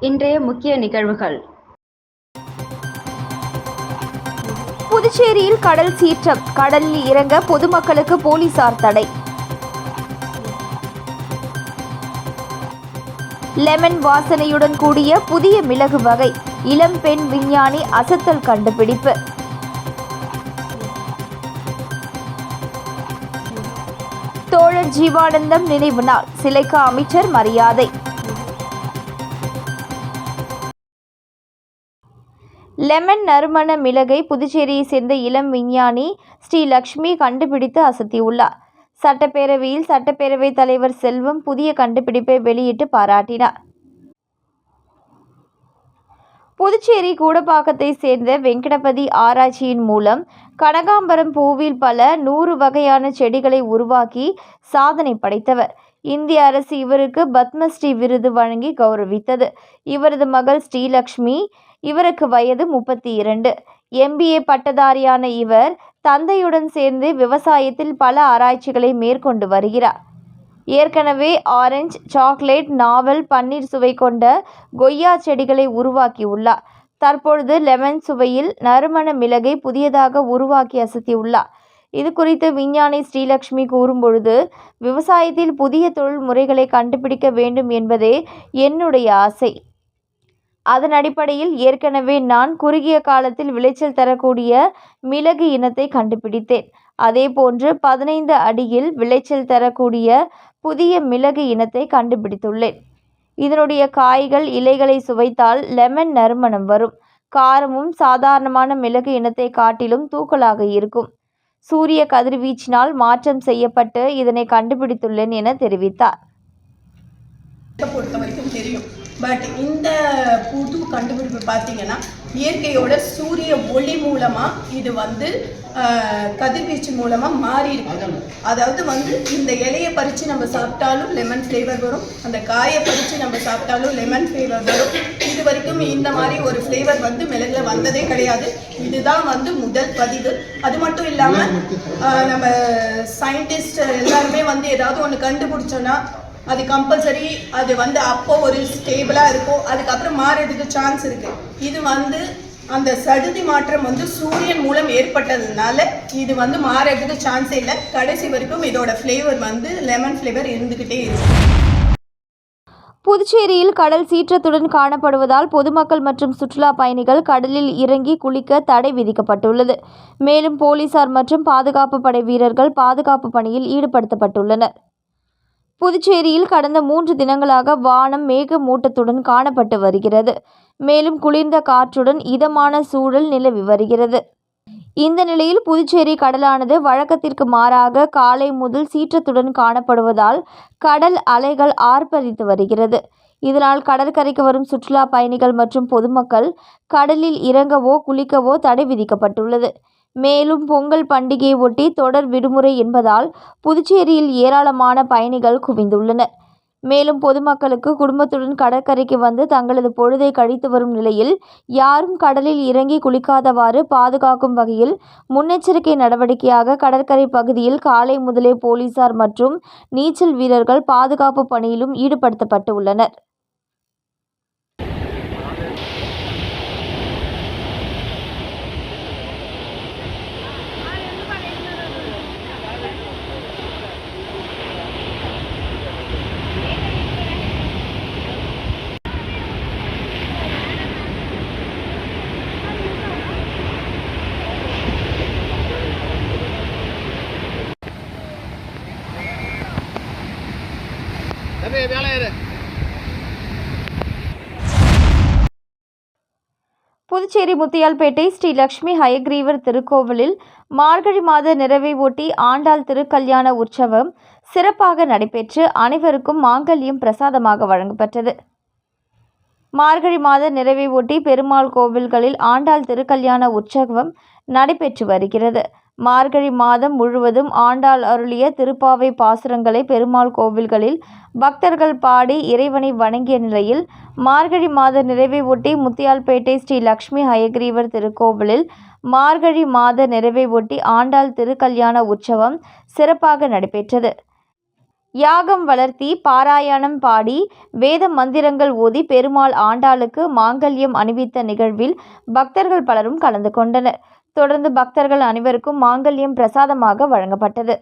இன்றைய முக்கிய நிகழ்வுகள். புதுச்சேரியில் கடல் சீற்றம் கடலில் இறங்க பொதுமக்களுக்கு போலீசார் தடை. லெமன் வாசனையுடன் கூடிய புதிய மிளகு வகை இளம் பெண் விஞ்ஞானி அசத்தல் கண்டுபிடிப்பு. தோழர் ஜீவானந்தம் நினைவு நாள் சிலைக்கு அமைச்சர் மரியாதை. லெமன் நறுமண மிளகை புதுச்சேரியை சேர்ந்த இளம் விஞ்ஞானி ஸ்ரீ லக்ஷ்மி கண்டுபிடித்து அசத்தியுள்ளார். சட்டப்பேரவையில் சட்டப்பேரவைத் தலைவர் செல்வம் புதிய கண்டுபிடிப்பை வெளியிட்டு பாராட்டினார். புதுச்சேரி கூடப்பாக்கத்தை சேர்ந்த வெங்கடபதி ஆராய்ச்சியின் மூலம் கனகாம்பரம் பூவில் பல நூறு வகையான செடிகளை உருவாக்கி சாதனை படைத்தவர். இந்திய அரசு இவருக்கு பத்மஸ்ரீ விருது வழங்கி கௌரவித்தது. இவரது மகள் ஸ்ரீலக்ஷ்மி இவருக்கு வயது முப்பத்தி இரண்டு எம்பிஏ பட்டதாரியான இவர் தந்தையுடன் சேர்ந்து விவசாயத்தில் பல ஆராய்ச்சிகளை மேற்கொண்டு வருகிறார். ஏற்கனவே ஆரஞ்சு சாக்லேட் நாவல் பன்னீர் சுவை கொண்ட கொய்யா செடிகளை உருவாக்கியுள்ளார். தற்பொழுது லெமன் சுவையில் நறுமண மிளகை புதியதாக உருவாக்கி அசத்தியுள்ளார். இது குறித்து விஞ்ஞானி ஸ்ரீலக்ஷ்மி கூறும்பொழுது விவசாயத்தில் புதிய தொழில் முறைகளை கண்டுபிடிக்க வேண்டும் என்பதே என்னுடைய ஆசை. அதன் அடிப்படையில் ஏற்கனவே நான் குறுகிய காலத்தில் விளைச்சல் தரக்கூடிய மிளகு இனத்தை கண்டுபிடித்தேன். அதேபோன்று பதினைந்து அடியில் விளைச்சல் தரக்கூடிய புதிய மிளகு இனத்தை கண்டுபிடித்துள்ளேன். இதனுடைய காய்கள் இலைகளை சுவைத்தால் லெமன் நறுமணம் வரும். காரமும் சாதாரணமான மிளகு இனத்தை காட்டிலும் தூக்கலாக இருக்கும். சூரிய கதிர்வீச்சினால் மாற்றம் செய்யப்பட்டு இதனை கண்டுபிடித்துள்ளேன் என தெரிவித்தார். பொறுத்த வரைக்கும் தெரியும். பட் இந்த புது கண்டுபிடிப்பு பார்த்தீங்கன்னா இயற்கையோட சூரிய ஒளி மூலமாக இது வந்து கதிர்வீச்சு மூலமாக மாறி இருக்கு அதாவது வந்து இந்த இலையை பறித்து நம்ம சாப்பிட்டாலும் லெமன் ஃப்ளேவர் வரும். அந்த காயை பறித்து நம்ம சாப்பிட்டாலும் லெமன் ஃப்ளேவர் வரும். இது வரைக்கும் இந்த மாதிரி ஒரு ஃப்ளேவர் வந்து மிளகுல வந்ததே கிடையாது. இதுதான் வந்து முதல் பதிவு. அது மட்டும் இல்லாமல் நம்ம சயின்டிஸ்ட் எல்லாருமே வந்து ஏதாவது ஒன்று கண்டுபிடிச்சோன்னா அது கம்பல்சரி அது வந்து அப்போ ஒரு ஸ்டேபிளாக இருக்கும் அதுக்கப்புறம் மாறதுக்கு சான்ஸ் இருக்கு. இது வந்து அந்த சடுதி மாற்றம் வந்து சூரியன் மூலம் ஏற்பட்டதுனால இது வந்து மாறதுக்கு சான்ஸே இல்லை. கடைசி வரைக்கும் இதோட ஃப்ளேவர் வந்து லெமன் ஃப்ளேவர் இருந்துக்கிட்டே இருக்கு. புதுச்சேரியில் கடல் சீற்றத்துடன் காணப்படுவதால் பொதுமக்கள் மற்றும் சுற்றுலா பயணிகள் கடலில் இறங்கி குளிக்க தடை விதிக்கப்பட்டுள்ளது. மேலும் போலீசார் மற்றும் பாதுகாப்பு படை வீரர்கள் பாதுகாப்பு பணியில் ஈடுபடுத்தப்பட்டுள்ளனர். புதுச்சேரியில் கடந்த மூன்று தினங்களாக வானம் மேகமூட்டத்துடன் காணப்பட்டு வருகிறது. மேலும் குளிர்ந்த காற்றுடன் இதமான சூழல் நிலவி வருகிறது. இந்த நிலையில் புதுச்சேரி கடலானது வழக்கத்திற்கு மாறாக காலை முதல் சீற்றத்துடன் காணப்படுவதால் கடல் அலைகள் ஆர்ப்பரித்து வருகிறது. இதனால் கடற்கரைக்கு வரும் சுற்றுலா பயணிகள் மற்றும் பொதுமக்கள் கடலில் இறங்கவோ குளிக்கவோ தடை விதிக்கப்பட்டுள்ளது. மேலும் பொங்கல் பண்டிகையை ஒட்டி தொடர் விடுமுறை என்பதால் புதுச்சேரியில் ஏராளமான பயணிகள் குவிந்துள்ளனர். மேலும் பொதுமக்களுக்கு குடும்பத்துடன் கடற்கரைக்கு வந்து தங்களது பொழுதை கழித்து வரும் நிலையில் யாரும் கடலில் இறங்கி குளிக்காதவாறு பாதுகாக்கும் வகையில் முன்னெச்சரிக்கை நடவடிக்கையாக கடற்கரை பகுதியில் காலை முதலே போலீசார் மற்றும் நீச்சல் வீரர்கள் பாதுகாப்பு பணியிலும் ஈடுபடுத்தப்பட்டு உள்ளனர். புதுச்சேரி முத்தியால்பேட்டை ஸ்ரீ லக்ஷ்மி ஹயக்ரீவர் திருக்கோவிலில் மார்கழி மாத நிறைவை ஒட்டி ஆண்டாள் திருக்கல்யாண உற்சவம் சிறப்பாக நடைபெற்று அனைவருக்கும் மாங்கல்யம் பிரசாதமாக வழங்கப்பட்டது. மார்கழி மாத நிறைவை ஒட்டி பெருமாள் கோவில்களில் ஆண்டாள் திருக்கல்யாண உற்சவம் நடைபெற்று வருகிறது. மார்கழி மாதம் முழுவதும் ஆண்டாள் அருளிய திருப்பாவை பாசுரங்களை பெருமாள் கோவில்களில் பக்தர்கள் பாடி இறைவனை வணங்கிய நிலையில் மார்கழி மாத நிறைவை ஒட்டி முத்தியால்பேட்டை ஸ்ரீ லக்ஷ்மி ஹயக்ரீவர் திருக்கோவிலில் மார்கழி மாத நிறைவை ஒட்டி ஆண்டாள் திருக்கல்யாண உற்சவம் சிறப்பாக நடைபெற்றது. யாகம் வளர்த்தி பாராயணம் பாடி வேத மந்திரங்கள் ஓதி பெருமாள் ஆண்டாளுக்கு மாங்கல்யம் அணிவித்த நிகழ்வில் பக்தர்கள் பலரும் கலந்து கொண்டனர். தொடர்ந்து பக்தர்கள் அனைவருக்கும் மாங்கல்யம் பிரசாதமாக வழங்கப்பட்டது.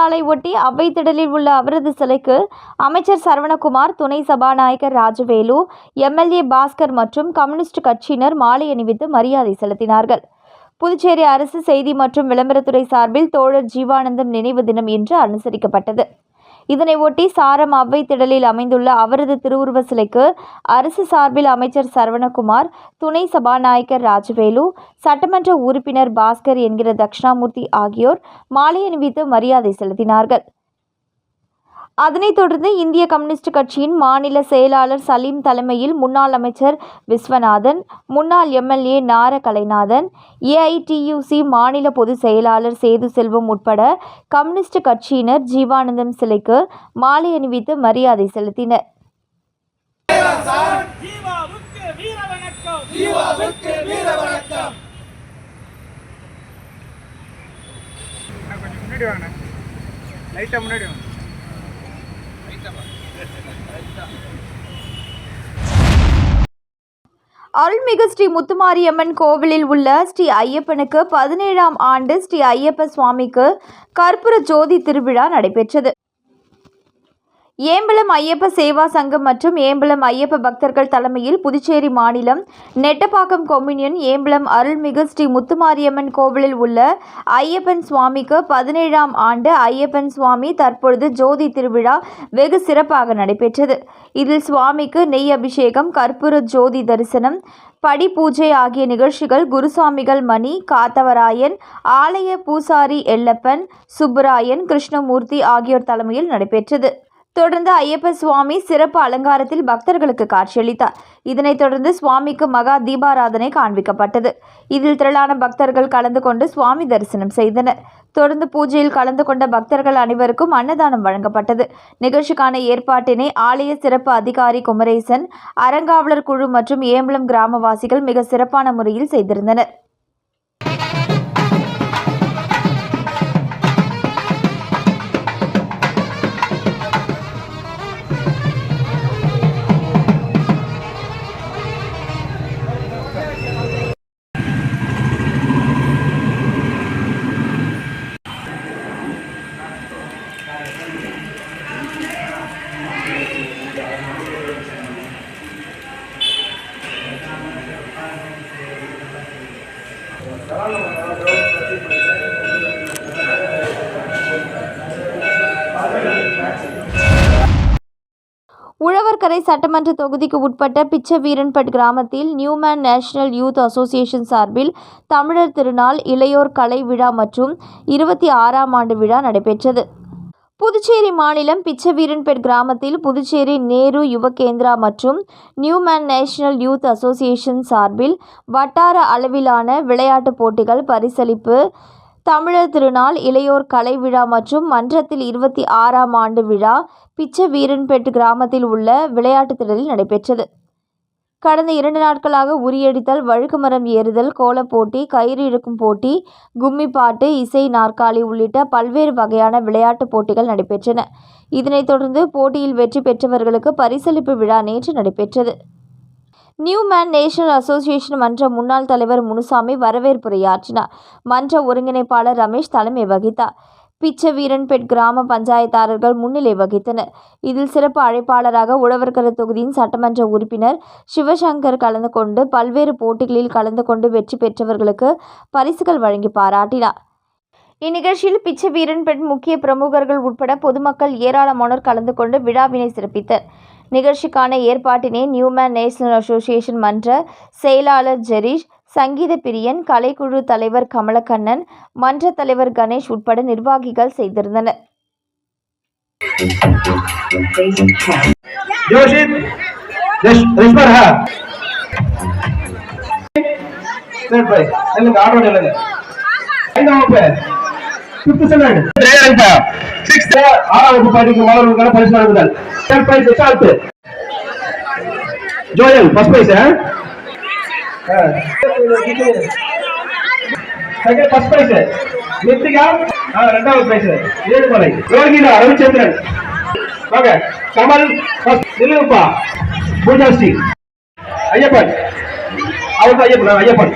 நாளை ஒட்டி அவ்வைத்திடலில் உள்ள அவரது சிலைக்கு அமைச்சர் சரவணகுமார் துணை சபாநாயகர் ராஜவேலு எம்எல்ஏ பாஸ்கர் மற்றும் கம்யூனிஸ்ட் கட்சியினர் மாலை அணிவித்து மரியாதை செலுத்தினார்கள். புதுச்சேரி அரசு செய்தி மற்றும் விளம்பரத்துறை சார்பில் தோழர் ஜீவானந்தம் நினைவு தினம் இன்று அனுசரிக்கப்பட்டது. இதனை ஒட்டி சாரம் அவ்வை திடலில் அமைந்துள்ள அவரது திருவுருவ சிலைக்கு அரசு சார்பில் அமைச்சர் சரவணகுமார் துணை சபாநாயகர் ராஜவேலு சட்டமன்ற உறுப்பினர் பாஸ்கர் என்கிற தட்சிணாமூர்த்தி ஆகியோர் மாலை அணிவித்து மரியாதை செலுத்தினார்கள். அதனைத் தொடர்ந்து இந்திய கம்யூனிஸ்ட் கட்சியின் மாநில செயலாளர் சலீம் தலைமையில் முன்னாள் அமைச்சர் விஸ்வநாதன் முன்னாள் எம்எல்ஏ நார கலைநாதன் ஏஐடியூசி மாநில பொதுச் செயலாளர் சேது செல்வம் உட்பட கம்யூனிஸ்ட் கட்சியினர் ஜீவானந்தம் சிலைக்கு மாலை அணிவித்து மரியாதை செலுத்தினர். ஜீவாவுக்கு வீர வணக்கம். ஜீவாவுக்கு வீர வணக்கம். கொஞ்சம் முன்னாடி வாங்க. லைட்டா முன்னாடி வாங்க. அருள்மிகு ஸ்ரீ முத்துமாரியம்மன் கோவிலில் உள்ள ஸ்ரீ ஐயப்பனுக்கு பதினேழாம் ஆண்டு ஸ்ரீ ஐயப்ப சுவாமிக்கு கற்பூர ஜோதி திருவிழா நடைபெற்றது. ஏம்பலம் ஐயப்ப சேவா சங்கம் மற்றும் ஏம்பலம் ஐயப்ப பக்தர்கள் தலைமையில் புதுச்சேரி மாநிலம் நெட்டப்பாக்கம் கொம்யூனியன் ஏம்பலம் அருள்மிகு ஸ்ரீ முத்துமாரியம்மன் கோவிலில் உள்ள ஐயப்பன் சுவாமிக்கு பதினேழாம் ஆண்டு ஐயப்பன் சுவாமி தற்பொழுது ஜோதி திருவிழா வெகு சிறப்பாக நடைபெற்றது. இதில் சுவாமிக்கு நெய் அபிஷேகம் கற்பூர ஜோதி தரிசனம் படி பூஜை ஆகிய நிகழ்ச்சிகள் குருசாமிகள் மணி காத்தவராயன் ஆலய பூசாரி எல்லப்பன் சுப்புராயன் கிருஷ்ணமூர்த்தி ஆகியோர் தலைமையில் நடைபெற்றது. தொடர்ந்து ஐயப்ப சுவாமி சிறப்பு அலங்காரத்தில் பக்தர்களுக்கு காட்சியளித்தார். இதனைத் தொடர்ந்து சுவாமிக்கு மகா தீபாராதனை காண்பிக்கப்பட்டது. இதில் திரளான பக்தர்கள் கலந்து கொண்டு சுவாமி தரிசனம் செய்தனர். தொடர்ந்து பூஜையில் கலந்து கொண்ட பக்தர்கள் அனைவருக்கும் அன்னதானம் வழங்கப்பட்டது. நிகழ்ச்சிக்கான ஏற்பாட்டினை ஆலய சிறப்பு அதிகாரி குமரேசன் அறங்காவலர் குழு மற்றும் ஏம்பலம் கிராமவாசிகள் மிக சிறப்பான முறையில் செய்திருந்தனர். கடற்கரை சட்டமன்ற தொகுதிக்கு உட்பட்ட பிச்சவீரன்பட் கிராமத்தில் நியூமேன் நேஷனல் யூத் அசோசியேஷன் சார்பில் தமிழர் திருநாள் இளையோர் கலை விழா மற்றும் இருபத்தி ஆறாம் ஆண்டு விழா நடைபெற்றது. புதுச்சேரி மாநிலம் பிச்சவீரன்பேட் கிராமத்தில் புதுச்சேரி நேரு யுவ கேந்திரா மற்றும் நியூமேன் நேஷனல் யூத் அசோசியேஷன் சார்பில் வட்டார அளவிலான விளையாட்டுப் போட்டிகள் பரிசளிப்பு தமிழர் திருநாள் இளையோர் கலை விழா மற்றும் மன்றத்தில் இருபத்தி ஆறாம் ஆண்டு விழா பிச்ச வீரன்பேட்டு கிராமத்தில் உள்ள விளையாட்டுத் திடலில் நடைபெற்றது. கடந்த இரண்டு நாட்களாக உரியடித்தல் வழுக்குமரம் ஏறுதல் கோலப் போட்டி கயிறு இழுக்கும் போட்டி கும்மி பாட்டு இசை நாற்காலி உள்ளிட்ட பல்வேறு வகையான விளையாட்டுப் போட்டிகள் நடைபெற்றன. இதனைத் தொடர்ந்து போட்டியில் வெற்றி பெற்றவர்களுக்கு பரிசளிப்பு விழா நேற்று நடைபெற்றது. நியூமேன் நேஷனல் அசோசியேஷன் மன்ற முன்னாள் தலைவர் முனுசாமி வரவேற்புரையாற்றினார். மன்ற ஒருங்கிணைப்பாளர் ரமேஷ் தலைமை வகித்தார். பிச்சவீரன்பேட் கிராம பஞ்சாயத்தாரர்கள் முன்னிலை வகித்தனர். இதில் சிறப்பு அழைப்பாளராக உழவர்கர தொகுதியின் சட்டமன்ற உறுப்பினர் சிவசங்கர் கலந்து கொண்டு பல்வேறு போட்டிகளில் கலந்து கொண்டு வெற்றி பெற்றவர்களுக்கு பரிசுகள் வழங்கி பாராட்டினார். இந்நிகழ்ச்சியில் பிச்சை வீரன்பெண் முக்கிய பிரமுகர்கள் உட்பட பொதுமக்கள் ஏராளமானோர் கலந்து கொண்டு விழாவினை சிறப்பித்தனர். நிகழ்ச்சிக்கான ஏற்பாட்டினை நியூமேன் நேஷனல் அசோசியேஷன் மன்ற செயலாளர் ஜெரீஷ் சங்கீத பிரியன் கலைக்குழு தலைவர் கமலக்கண்ணன் மன்ற தலைவர் கணேஷ் உட்பட நிர்வாகிகள் செய்திருந்தனர் ஐந்தாம் வகுப்பு ஃபிஃப்த் ஸ்டாண்டர்ட் ரேங்க் சிக்ஸ்த் ஆறாம் படிக்கும் மாணவர்களுக்கான பரிசு வழங்குதல். Third prize விசால்ட் Joel first prize second first prize Nithika ரெண்டாவது பிரைஸ் ஏழுமலை. யோகிதா ரவிச்சந்திரன். வாங்க கமல் first. பூஜாஸ்ரீ. ஐயப்பன். அவர் Ayyappan Ayyappan.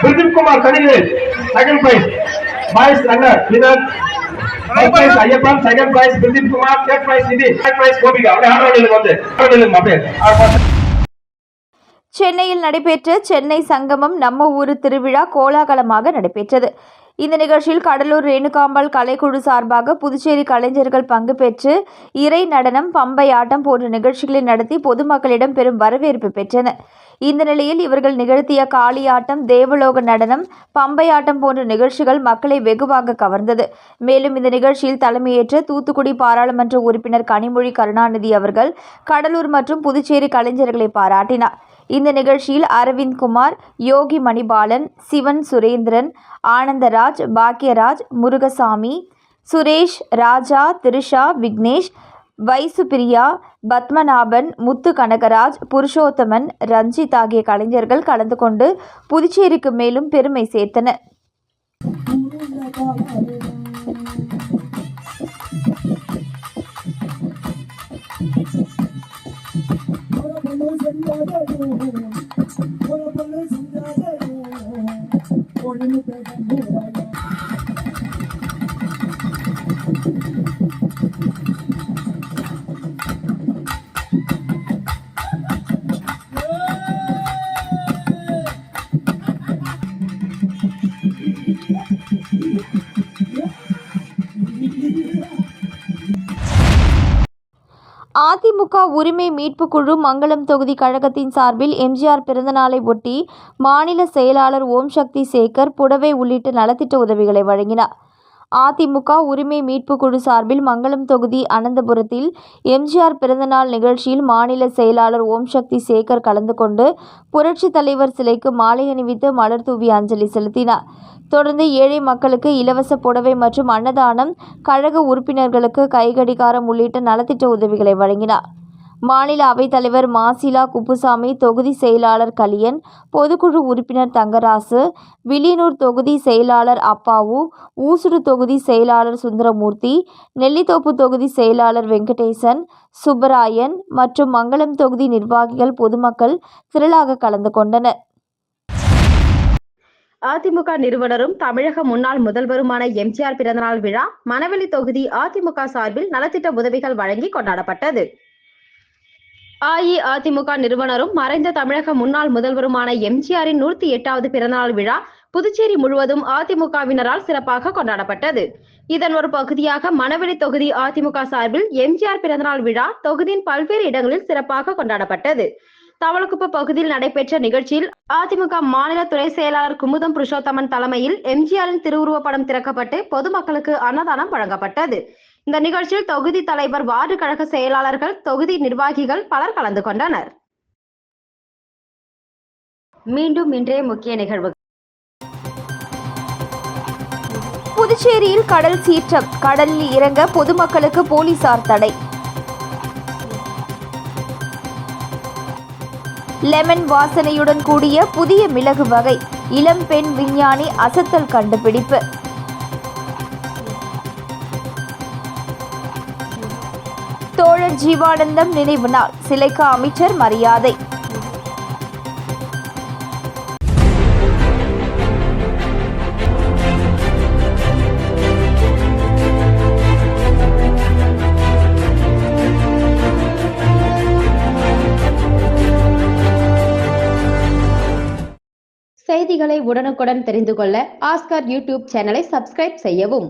Pradeep Kumar second prize boys runner winner first prize Ayyappan second prize Pradeep Kumar third prize Nidhi third prize Gopika. அப்படியே order வந்து order அப்படியே சென்னையில் நடைபெற்ற சென்னை சங்கமம் நம்ம ஊரு திருவிழா கோலாகலமாக நடைபெற்றது. இந்த நிகழ்ச்சியில் கடலூர் ரேணுகாம்பாள் கலைக்குழு சார்பாக புதுச்சேரி கலைஞர்கள் பங்கு பெற்று இறை நடனம் பம்பை ஆட்டம் போன்ற நிகழ்ச்சிகளை நடத்தி பொதுமக்களிடம் பெரும் வரவேற்பு பெற்றனர். இந்த நிலையில் இவர்கள் நிகழ்த்திய காளியாட்டம் தேவலோக நடனம் பம்பை ஆட்டம் போன்ற நிகழ்ச்சிகள் மக்களை வெகுவாக கவர்ந்தது. மேலும் இந்த நிகழ்ச்சியில் தலைமையேற்ற தூத்துக்குடி பாராளுமன்ற உறுப்பினர் கனிமொழி கருணாநிதி அவர்கள் கடலூர் மற்றும் புதுச்சேரி கலைஞர்களை பாராட்டினார். இந்த நிகழ்ச்சியில் அரவிந்த் குமார் யோகி மணிபாலன் சிவன் சுரேந்திரன் ஆனந்தராஜ் பாக்யராஜ் முருகசாமி சுரேஷ் ராஜா திரிஷா விக்னேஷ் வைசு பிரியா பத்மநாபன் முத்து கனகராஜ் புருஷோத்தமன் ரஞ்சித் ஆகிய கலைஞர்கள் கலந்து கொண்டு புதுச்சேரிக்கு மேலும் பெருமை சேர்த்தனர். தெரியாதே ஒரு பொருள் செஞ்சாதே ஒரு முட்டை அதிமுக உரிமை மீட்புக் குழு மங்களம் தொகுதி கழகத்தின் சார்பில் எம்ஜிஆர் பிறந்தநாளை ஒட்டி மாநில செயலாளர் ஓம் சக்தி சேகர் புடவை உள்ளிட்ட நலத்திட்ட உதவிகளை வழங்கினார். அதிமுக உரிமை மீட்புக் குழு சார்பில் மங்களம் தொகுதி அனந்தபுரத்தில் எம்ஜிஆர் பிறந்தநாள் நிகழ்ச்சியில் மாநில செயலாளர் ஓம் சக்தி சேகர் கலந்து கொண்டு புரட்சித் தலைவர் சிலைக்கு மாலை அணிவித்து மலர் தூவி அஞ்சலி செலுத்தினார். தொடர்ந்து ஏழை மக்களுக்கு இலவச புடவை மற்றும் அன்னதானம் கழக உறுப்பினர்களுக்கு கைகடிகாரம் உள்ளிட்ட நலத்திட்ட உதவிகளை வழங்கினார். மாநில அவைத்தலைவர் மாசிலா குப்புசாமி தொகுதி செயலாளர் கலியன் பொதுக்குழு உறுப்பினர் தங்கராசு வில்லியனூர் தொகுதி செயலாளர் அப்பாவு ஊசுடு தொகுதி செயலாளர் சுந்தரமூர்த்தி நெல்லித்தோப்பு தொகுதி செயலாளர் வெங்கடேசன் சுப்பராயன் மற்றும் மங்களம் தொகுதி நிர்வாகிகள் பொதுமக்கள் திரளாக கலந்து கொண்டனர். அதிமுக நிறுவனரும் தமிழக முன்னாள் முதல்வருமான எம்ஜிஆர் பிறந்தநாள் விழா மணவெளி தொகுதி அதிமுக சார்பில் நலத்திட்ட உதவிகள் வழங்கி கொண்டாடப்பட்டது. அஇஅதிமுக நிறுவனரும் மறைந்த தமிழக முன்னாள் முதல்வருமான எம்ஜிஆரின் நூற்றி எட்டாவது பிறந்தநாள் விழா புதுச்சேரி முழுவதும் அதிமுகவினரால் சிறப்பாக கொண்டாடப்பட்டது. இதன் ஒரு பகுதியாக மணவெளி தொகுதி அதிமுக சார்பில் எம்ஜிஆர் பிறந்தநாள் விழா தொகுதியின் பல்வேறு இடங்களில் சிறப்பாக கொண்டாடப்பட்டது. தவளக்குப்ப பகுதியில் நடைபெற்ற நிகழ்ச்சியில் அதிமுக மாநில துறை செயலாளர் குமுதம் புருஷோத்தமன் தலைமையில் எம்ஜிஆரின் திருவுருவப்படம் திறக்கப்பட்டு பொதுமக்களுக்கு அன்னதானம் வழங்கப்பட்டது. இந்த நிகழ்ச்சியில் தொகுதி தலைவர் வார்டு கழக செயலாளர்கள் தொகுதி நிர்வாகிகள் பலர் கலந்து கொண்டனர். மீண்டும் இன்றைய முக்கிய நிகழ்வு புதுச்சேரியில் கடல் சீற்றம் கடலில் இறங்க பொதுமக்களுக்கு போலீசார் தடை. லெமன் வாசனையுடன் கூடிய புதிய மிளகு வகை இளம் பெண் விஞ்ஞானி அசத்தல் கண்டுபிடிப்பு. பாரத் ஜீவானந்தம் நினைவு நாள். சிலைக்கு அமைச்சர் மரியாதை. செய்திகளை உடனுக்குடன் தெரிந்து கொள்ள ஆஸ்கார் யூடியூப் சேனலை சப்ஸ்கிரைப் செய்யவும்.